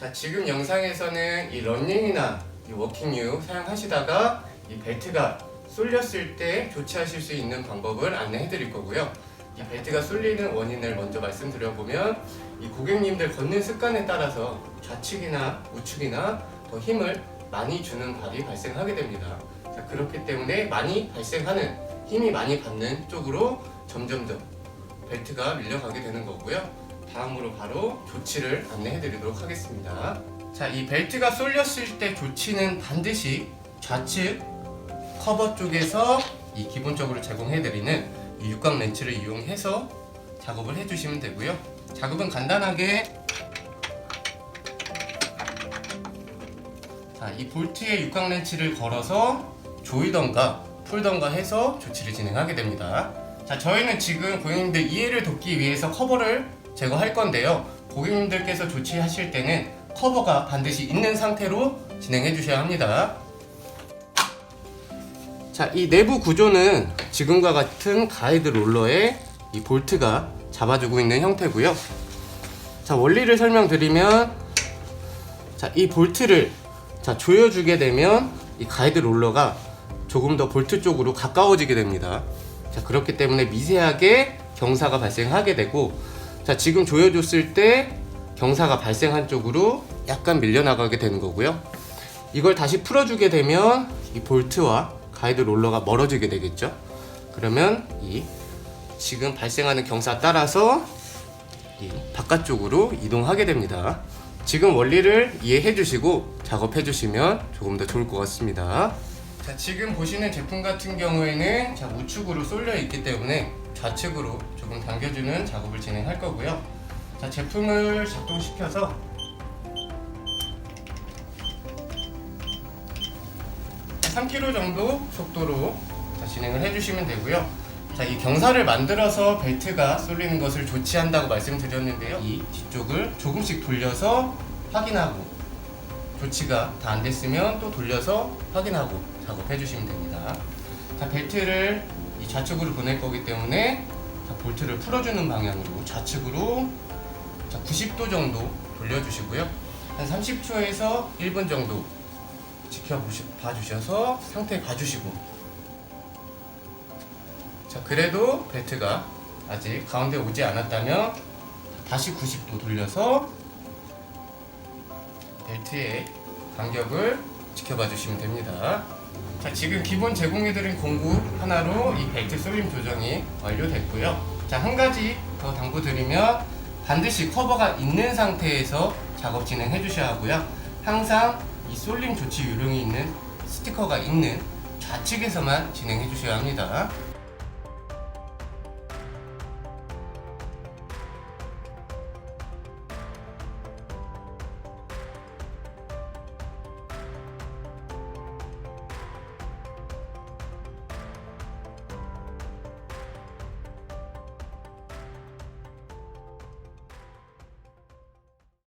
자, 지금 영상에서는 이 런닝이나 이 워킹유 사용하시다가 이 벨트가 쏠렸을 때 조치하실 수 있는 방법을 안내해 드릴 거고요. 이 벨트가 쏠리는 원인을 먼저 말씀드려 보면 이 고객님들 걷는 습관에 따라서 좌측이나 우측이나 더 힘을 많이 주는 발이 발생하게 됩니다. 자, 그렇기 때문에 많이 발생하는 힘이 많이 받는 쪽으로 점점점 벨트가 밀려가게 되는 거고요. 다음으로 바로 조치를 안내해 드리도록 하겠습니다. 자, 이 벨트가 쏠렸을 때 조치는 반드시 좌측 커버 쪽에서 이 기본적으로 제공해 드리는 이 육각 렌치를 이용해서 작업을 해 주시면 되고요. 작업은 간단하게 자, 이 볼트에 육각 렌치를 걸어서 조이던가 풀던가 해서 조치를 진행하게 됩니다. 자, 저희는 지금 고객님들 이해를 돕기 위해서 커버를 제거할 건데요. 고객님들께서 조치하실 때는 커버가 반드시 있는 상태로 진행해 주셔야 합니다. 자, 이 내부 구조는 지금과 같은 가이드 롤러에 이 볼트가 잡아주고 있는 형태고요. 자, 원리를 설명드리면 자, 이 볼트를 자, 조여주게 되면 이 가이드 롤러가 조금 더 볼트 쪽으로 가까워지게 됩니다. 자, 그렇기 때문에 미세하게 경사가 발생하게 되고 자, 지금 조여줬을 때 경사가 발생한 쪽으로 약간 밀려나가게 되는 거고요. 이걸 다시 풀어주게 되면 이 볼트와 가이드 롤러가 멀어지게 되겠죠. 그러면 이 지금 발생하는 경사 따라서 이 바깥쪽으로 이동하게 됩니다. 지금 원리를 이해해 주시고 작업해 주시면 조금 더 좋을 것 같습니다. 자, 지금 보시는 제품 같은 경우에는 자, 우측으로 쏠려 있기 때문에 좌측으로 조금 당겨주는 작업을 진행할 거고요. 자, 제품을 작동시켜서 한 3km 정도 속도로 자, 진행을 해주시면 되고요. 자, 이 경사를 만들어서 벨트가 쏠리는 것을 조치한다고 말씀드렸는데요. 이 뒤쪽을 조금씩 돌려서 확인하고 조치가 다 안 됐으면 또 돌려서 확인하고 작업해 주시면 됩니다. 자, 벨트를 이 좌측으로 보낼 거기 때문에 자, 볼트를 풀어주는 방향으로 좌측으로 자, 90도 정도 돌려주시고요. 한 30초에서 1분 정도 지켜보시, 봐주셔서 상태 봐주시고 자 그래도 벨트가 아직 가운데 오지 않았다면 다시 90도 돌려서 벨트의 간격을 지켜봐 주시면 됩니다. 자 지금 기본 제공해드린 공구 하나로 이 벨트 쏠림 조정이 완료됐고요. 자 한 가지 더 당부드리면 반드시 커버가 있는 상태에서 작업 진행해 주셔야 하고요. 항상 이 쏠림 조치 요령이 있는 스티커가 있는 좌측에서만 진행해 주셔야 합니다.